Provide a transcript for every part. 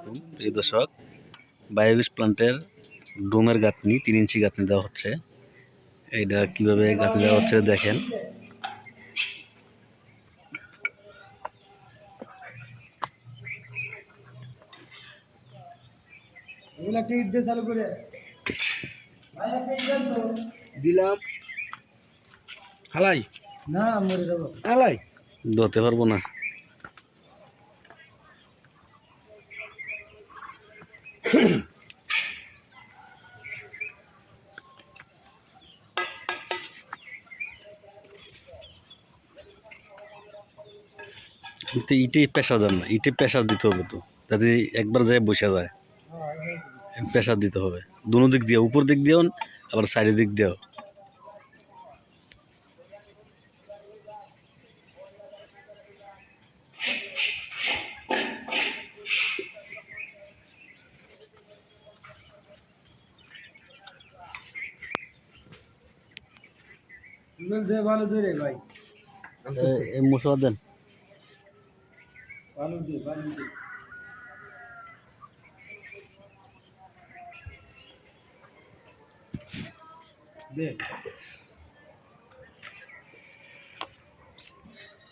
আলাইকুম প্রিয় দর্শক বায়োগ্যাস প্লান্টের ডোমের গাঁথনি তিন ইঞ্চি গাঁথনি দেওয়া হচ্ছে। এইটা কীভাবে গাঁথনি দেওয়া হচ্ছে দেখেন। দিলাম। হালাই। না হালাই। ধরতে পারব না। কিন্তু ইটে পেশা দেন না ইটে পেশা দিতে হবে তো, যাতে একবার যায় বসে যায়। পেশা দিতে হবে, দুনো দিক দিয়ে উপর দিক দিয়েও, আবার সাইডের দিক দিয়েও। ভালো দে রে ভাই। এই মশলা দেন। ভালো দে ভালো দে। দে।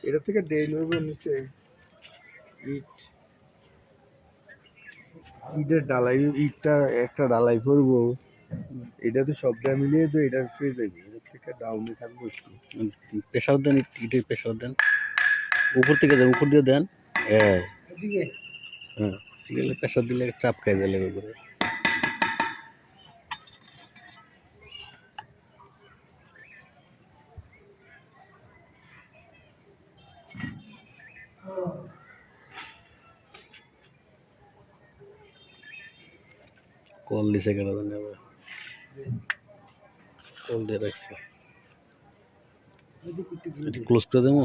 এটা থেকে ডেইল হইব নিচে। ইট। ইটের ডালাই ইটটা একটা ডালাই পড়ব এটা তো সবটা মিলিয়ে তো এটা ফ্রি যাবে এটার থেকে ডাউনে থাকব একটু। প্রেশার দেন ইট- প্রেশার দেন। উপর থেকে দেন উপর দিয়ে দেন। হ্যাঁ এদিকে। হ্যাঁ এগুলো প্রেশার দিলে চাপ খাই যায় লেগে করে কল দিছে কেন জানি আবার। কল দিয়ে রাখছে ক্লোজ করে দেবো?